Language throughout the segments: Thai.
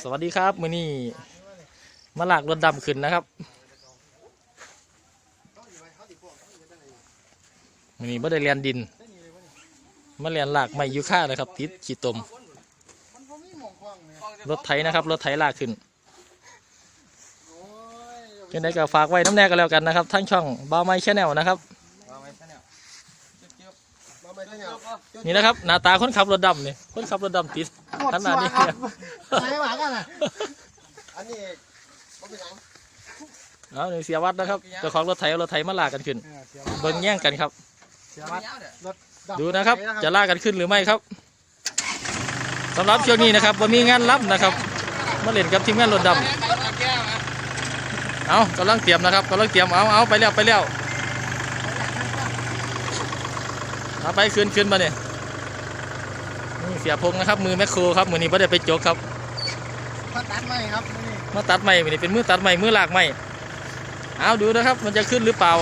สวัสดีครับมือนี้มาลากรถดำขึ้นนะครับมือนี้บ่ได้เรียนดินมาเรียนลากไม้ยูค่านะครับ ติดขี้ตมรถไถนะครับ รถไถลากขึ้นยังไงก็ฝากไว้น้ำแน่ก็แล้วกันนะครับทั้งช่องบ้าไม้ชแนลนะครับ นี่นะครับหน้าตาคนขับรถดำนี่คนขับรถดำติดขนาดนี้ไหนหวานกันอะอันนี้ผมเป็นหยังเอาหนึ่งเสียวัดนะครับเจ้าของรถไถเอารถไถมาลากกันขึ้นเบิ่งแย่งกันครับ เสียวัดรถำดูนะครับ จะลากกันขึ้นหรือไม่ครับสำหรับช่วงนี้นะครับว่ามีงานรับนะครับมาเล่นกับทีมงานรถดำเอากำลังเตรียมนะครับกำลังเตรียมเอาเอาไปแล้วไปแล้ว เอาไปขึ้นขึ้นมาเนี่ยนี่เสียพงนะครับ มือแมคโครครับมือนี้ไม่ได้ไปจกครับพัดตัดไหมครับนี่มาตัดไม้มือนี้เป็นมือตัดไม้มือลากไม้เอาดูนะครับ มันจะขึ้นหรือเปล่า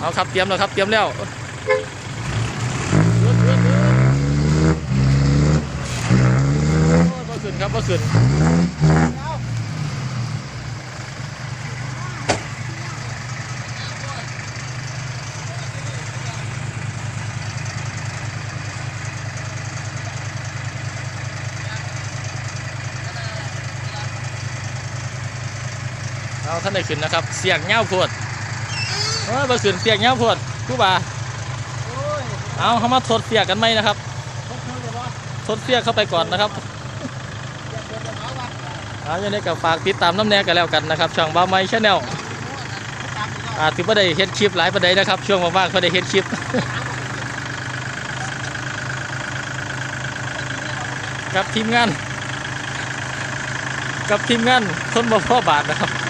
เอาครับเตรียมแล้วครับเตรียมแล้วบ่ขึ้นครับบ่ขึ้น เอาท่านได้ขึ้นนะครับ เสียงเงาโพดเอ้ยบ่ขึ้นเสียงเงาโพดผู้บ่าเอาเขามาทดเสียกันไหมนะครับทดเสียเข้าไปก่อนนะครับเอาอย่างนี้ก็ฝากติดตามน้ำแน่กันแล้วกันนะครับช่องบ้าไม้ชาแนลอาถือว่าได้เฮ็ดคลิปหลายประเด็นนะครับ ช่วงว่างๆเขาได้เฮ็ดคลิปกับทีมงาน กับทีมงานคนบ่พ่อบาทนะครับ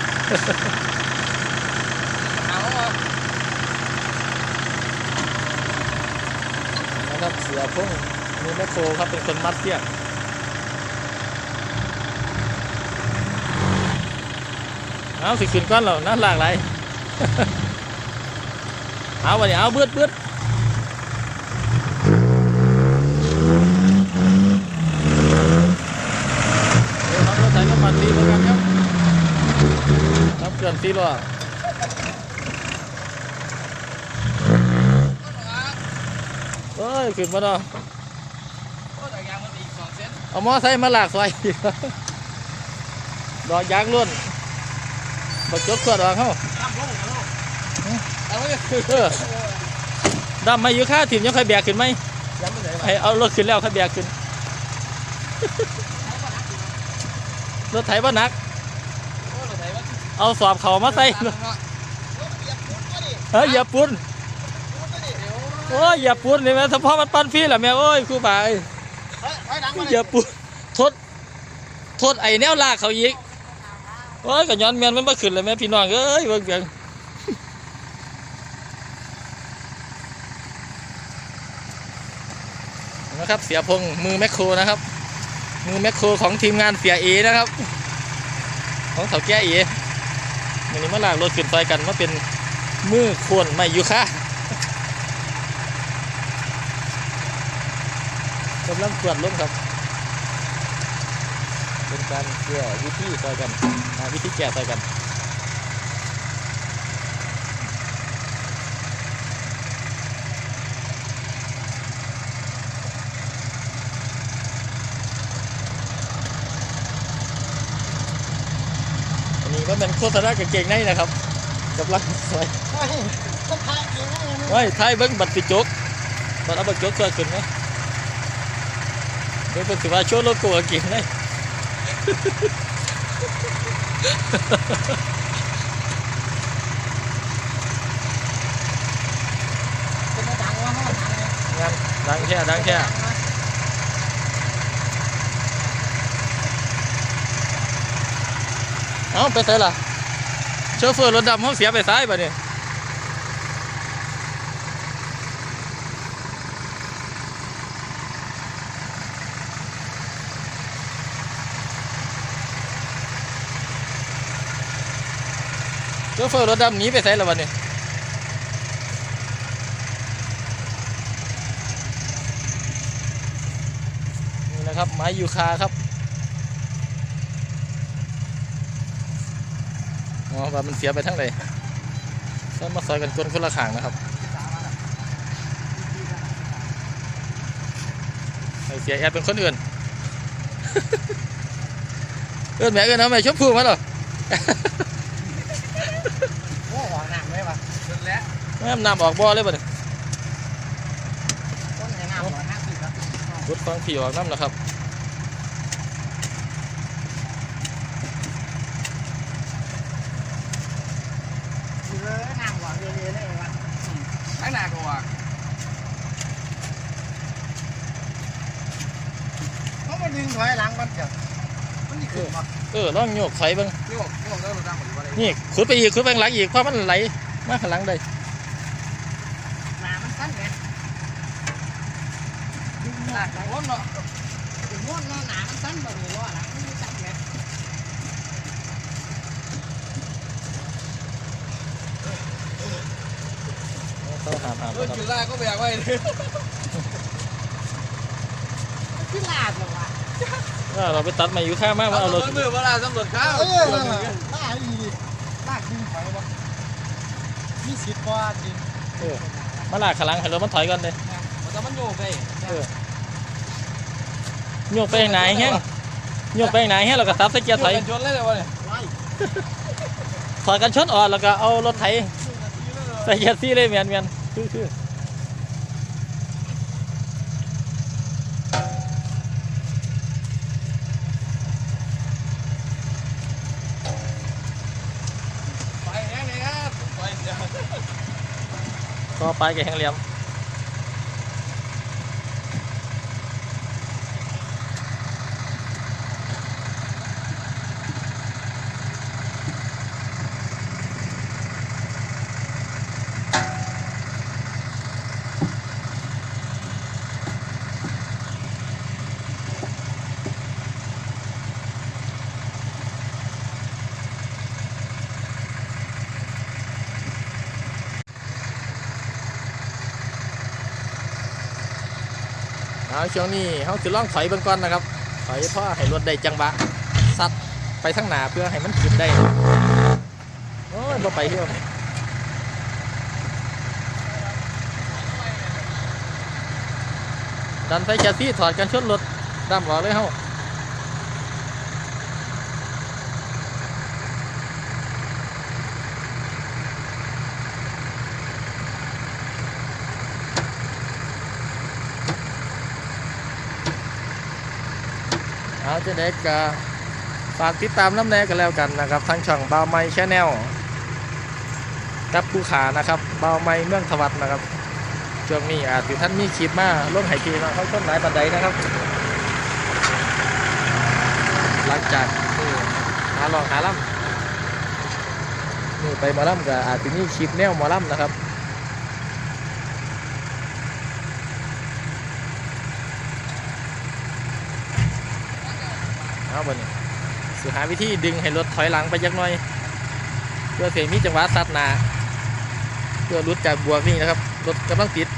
นะครับเสียพงมีแมคโครครับเป็นคนมัดเสียกเอาสิขึ้นก้อนแล้วนั่นหลากหลายเอาวันนี้เอาเบืดเบืดเดี๋ยวครับรถไถน้ำมันดีเหมือนกันครับ ครับเกินสี่ล้อเอ้ยขึ้นมาเนาะโอ้ยแต่ยางมันอีกสองเซนเอามอไซค์มาลากซอยดอกยางล้วนบักจกขวดออกเขาตั้มลงนะลูกเอาไว้เออดำมาอยู่ค่าถิ่มยังใครแบกขึ้นไหมยังไม่ไหนวะให้เอารถขึ้นแล้วใครแบกขึ้นรถไถว่านัก โอ้ยแต่ไหนวะ เอาสอบเขามาใส่รถเปียกปุ๊บก็ดิเฮ้ยอย่าปุ้นปุ๊บก็ดิเดี๋ยวโอ้ยอย่าปุ้นนี่แม่ถ้าพ่อมันปั้นพี่แหละแม่โอ้ยครูบาเอ้ยเฮ้ยไว้ดังมาอย่าปุ้นโทษโทษไอ้แนวลากเขาอีกโอ้ยก็ย้อนแมนมันมาขึ้นเลยแม่พี่น้องเอ้ยเบิ่งเบิ่งนะครับเสียพงมือแมคโครนะครับ มือแมคโครของทีมงานเสียเอนะครับ ของเสาแก้เอ วันนี้มาลากรถขึ้นซอยกันมาเป็นมือควนไม่อยู่ค่ะกำลังตรวจล้มครับ เป็นการเก้วิธีซอยกันวิธีแก้ซอยกัน อันนี้ก็เป็นโฆษณากางเกงในนะครับกำลังสวยเฮ้ยต้องพาเองนะยังไม่ไว้ไทยเบิ้งบัตรปิดจกบัตรเอาบัตรจกเกิดขึ้นไหมเดี๋ยวเป็นสิว่าโชว์โลโก้กางเกงในเป็นมาดังวะห้องดังเลยงานดังแค่ดังแค่ เอ้าไปใส่ล่ะโชเฟอร์รถดำเขาเสียไปซ้ายป่ะเนี่ยโชเฟอร์รถดำหนีไปใส่ล้ววันนี้นี่นะครับไม้ยูคาครับ อ๋อ ว่ามันเสียไปทั้งเลยต้องมาซอยกันกลนคนละข้างนะครับให้เสียแอดเป็นคนอื่นเอื้อนแม่เอื้อนเอาแม่ชมพูมาเหรอโอ้หัวหนักเลยว่ะจนแล้วแม่น้ำออกบ่อเลยบ่เนี่ยต้นไม้น้ำหัวหนักสิครับรถฟังผีออกน้ำนะครับ เออน้ำหัวเรื่อยๆเลยว่ะ ข้างหน้าก็ว่าเพราะมันดึงถอยหลังมันจะมันนี่ขึ้นมาเออลองโยกถอยเบ้างนี่บอกนี่บอกเรื่องรถดังผมว่าอะไรนี่ขุดไปอีกขุดไปข้างหลังอีกเพราะมันไหลมาข้างหลังได้หนามันสั้นไงดึงหหน้าน้าโอ้เนาะดึงม้วนเนาะหนามันสั้นแบบนี้ว่าหลัง มันไม่สั้นไงเข้าหามหามรถนะครับจุฬาก็แบกไว้เลยขึ้นลาดหรอวะว่าเราไปตัดมาอยู่ข้างมากว่าเอารถมือเวลาตำรวจข้าเออนั่นแหละลากอีลากดึงถอยวะมีสิทธิ์ว่าจริงเออมาลากขลังให้รถมันถอยก่อนเลยมันจะมันโยกไปโยกไปข้างไหนแห้งโยกไปข้างไหนแห้งเราก็ซับใส่เกียร์ถอยชนเลยเลยวะเนี่ยถอยกันชนออนแล้วก็เอารถไถ ใส่เกียร์ซี่เลยเมียนเมียนคือคือไปแห้งเลยครับไปเดี๋ยวต่อไปแกแห้งเหลี่ยม เอาช่วงนี้เขาจะล่องถอยเบื้องก่อนนะครับ ถอยเพ่อให้รถได้จังหวะซัดไปทั้งหนาเพื่อให้มันขึ้นได้โอ้ยบ่ไปเที่ยวดันไปแคสซี่ถอดกันชนรถดำหลอเลยเฮา จะไดกะฝากติดตามน้ำแน่กันแล้วกันนะครับทางช่องบาวไม้ชแนลกับผู้ขานะครับบาวไม้เมืองทวัดนะครับช่วงนี้อาจจะท่านมีคลิปมาลงไห้พีมาเขาต้นหลายปันไดนะครับ หลังจากนี่หาลองหาล่ำนี่ไปหมอล่ำก็อาจจะมีคลิปแนวหมอล่ำนะครับ เอาบนนี้สิหาวิธีดึงให้รถถอยหลังไปจักหน่อย เพื่อเสียมีจังหวะสัดนาเพื่อหลุดจากบวกนี่นะครับรถกำลังติด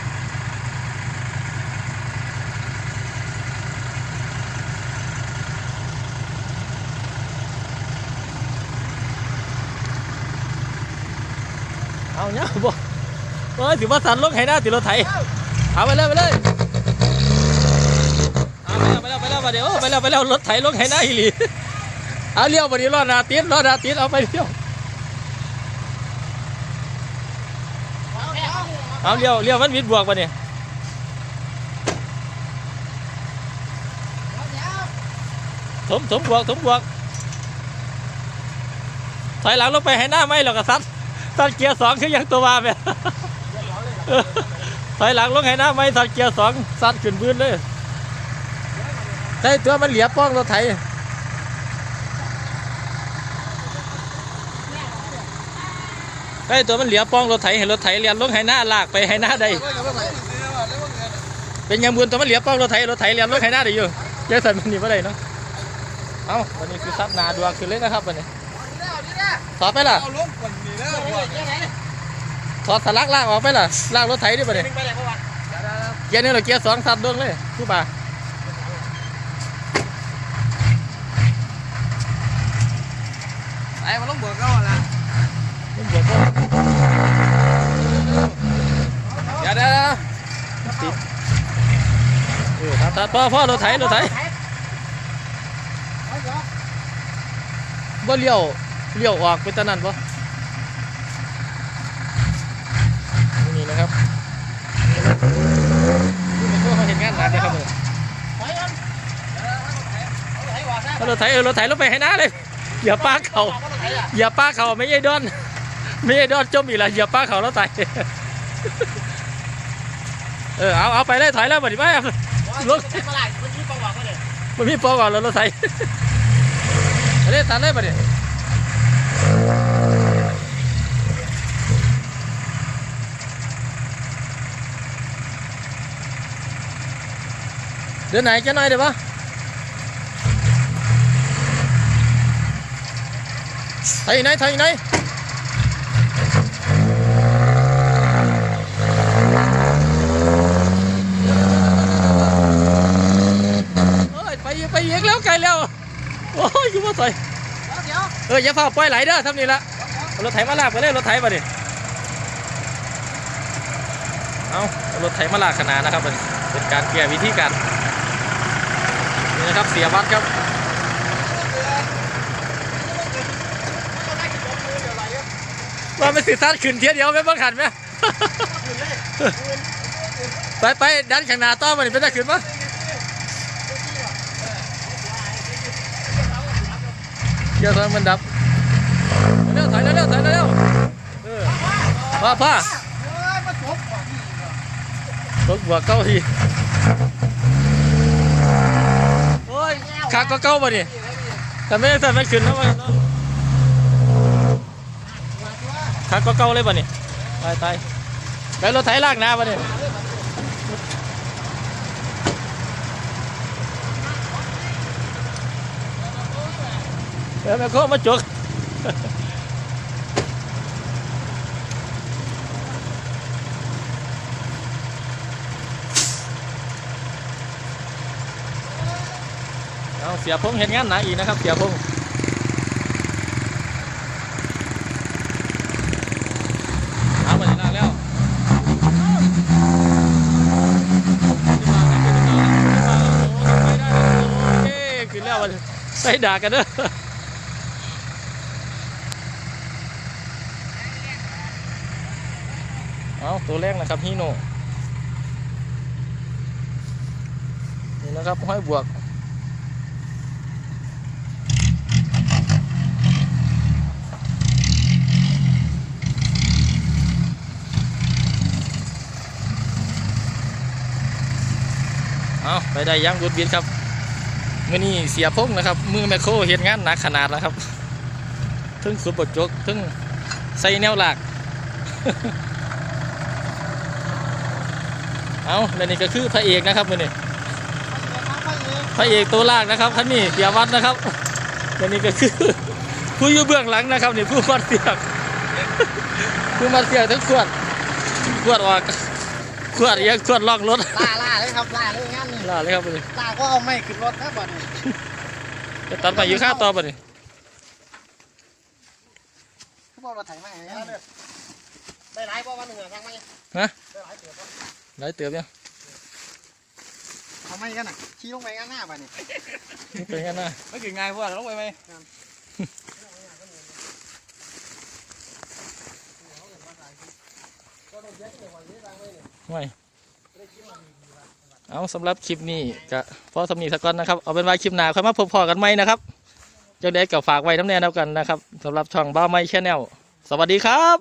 เอาเนี่ยบ่เอ้ยถือว่าสันลงให้หน้าติดรถไถเอาไปเลยไปเลย ไปแล้วไปแล้วไปแล้วไปเดี๋ยวไปแล้วไปแล้วรถไถลงให้หน้าอีหลีเอาเลี้ยวไปนี้รอดนาติดรอดนาติดเอาไปเลี้ยวเอาเลี้ยวเลี้ยวมันวิดบวกปะเนี่ยถมถมบวกถมบวกถอยหลังลงไปให้หน้าไม่หรอกกระซัดตัดเกียร์สองคือยังตัวมาแบบถอยหลังลงให้หน้าไม่ตัดเกียร์สองสัดขึ้นพื้นเลย ใช่ตัวมันเหลียบป้องรถไถใช่ตัวมันเหลียบป้องรถไถให้รถไถเลียนลงให้หน้าลากไปให้หน้าได้ก็อย่าไปไหน้าแล้วว่าเป็นยังบุญตัวมันเหลียบป้องรถไถรถไถเลียนลงให้หน้าได้อยู่ยังสั่นมันหนีไม่ได้เนาะเอ้าวันนี้คือซับนาดวงขึ้นเลยนะครับวันนี้ถอดไปล่ะเอาลงก่อนนี่นะว่าถอดสลักลากออกไปล่ะลากรถไถดิบ่เนี่ยไปไหนเมื่อวานเกียร์นี่เราเกียร์สองสัตว์ดวงเลยคู่บ่า ไอ้มันต้องเบิกเขาละเมึงบวกก็เดี๋ยวเดี๋ยวติดเออตัดตัดพ่อพ่อรถไถรถไถเอาเดี๋ยวบ่เลี้ยวเลี้ยวออกไปตะนั้นปะนี่นะครับนี่มันก็เขาเห็นงานหนักนะครับเนี่ยไปกันเอาไหนวะนะเอารถไถเออรถไถลงไปให้น้าเลยอย่าป้าเขา เอาไหนอะอย่าป้าเขาไม่ใช่ดอน ไม่ใช่ดอนจมอีกแล้วอย่าป้าเขาแล้วตายเออเอาเอาไปเลยถอยแล้วบัดนี้ไปเอารถมาไหลมันชี้ประวัติมาเลยมันมีปอก่อนแล้วรถไถเอาเลยตัดเลยบัดนี้เดือนไหนจะหน่อยเดี๋ยวปะ ไทยไหนไทยไหนเอ้ยไปอีกไปอีกแล้วไกลแล้วโอ้ยอยู่มาใส่เดี๋ยวเอออย่าฝ่าปล่อยไหลเด้อทำนี่ละรถไถมาลากไปเลยรถไถมาดิเอารถไถมาลากขนาดนะครับเป็นเป็นการแก้วิธีการนี่นะครับเสียวัดครับ ว่าไม่สิทัดขึ้นเทียเดียวไม่บังขันไหมไปไปดันข้างหน้าต่อมาดิเป็นได้ขึ้นปะเดี๋ยวตอนมันดับเร็วๆถอยเร็วๆถอยเร็วๆเออพ่อพ่อเฮ้ยมาจบก่อนนี่อีกอะรถบวกเก้าทีโอ้ยขาก็เก้ามาดิแต่ไม่แต่ไม่ขึ้นแล้วมัน ขาก็เก้าเลยป่ะนี่ตายตายไปรถไถลากน้าป่ะนี่เดี๋ยวแม่โคมาจุกเอาเสียพงเห็นงานหนักอีกนะครับ เสียพงเอาไปลากแล้วขึ้นแล้ว มันใส่ด่ากันเด้อเอาตัวแรกนะครับฮีโน่นี่นะครับห้อยบวกเอาไปได้ยังบุดบิดครับ มื่อนี้เสียพงนะครับ มือแมคโครเห็นงานหนักขนาดแล้วครับทึ่งสุดบดจกทึ่งใส่แนวหลัก เอาและนี่ก็คือพระเอกนะครับมื่อนี้พระเอกตัวลากนะครับท่านนี่เสียวัดนะครับและนี่ก็คือ ผู้อยู่เบื้องหลังนะครับนี่ผู้มัดเสียกผู้มัดเสียกทั้งขวดขวดออก ขวดเอียังขวดลอกรถล่าล่าเลยครับล่าเลยงานนี่ลาเลยครับเลยล่าก็เอาไม่ขึ้นรถนะบ่เนี่ยจะตัดไปอยู่ข้าต่อไปนี่เขาบอกเราถ่ายมาอย่างนี้ได้หลายบ่วันหนึ่งอะทางไม่ฮะได้หลายเตือนไรเติบเนี่ยทำไมกันอะชี้ลงไปข้างหน้าบ่เนี่ยนี่เป็นไงนะไม่กินง่ายพวกลงไปไหมไม่เเอาสำหรับคลิปนี้ก็พอสำนีสักก่อนนะครับเอาเป็นว่าคลิปหน้าค่อยมาพบพอกันไหมนะครับเจ้าเด็กกับฝากไว้น้ำแน่แล้วกันนะครับสำหรับช่องบ้าไม่แชนแนลสวัสดีครับ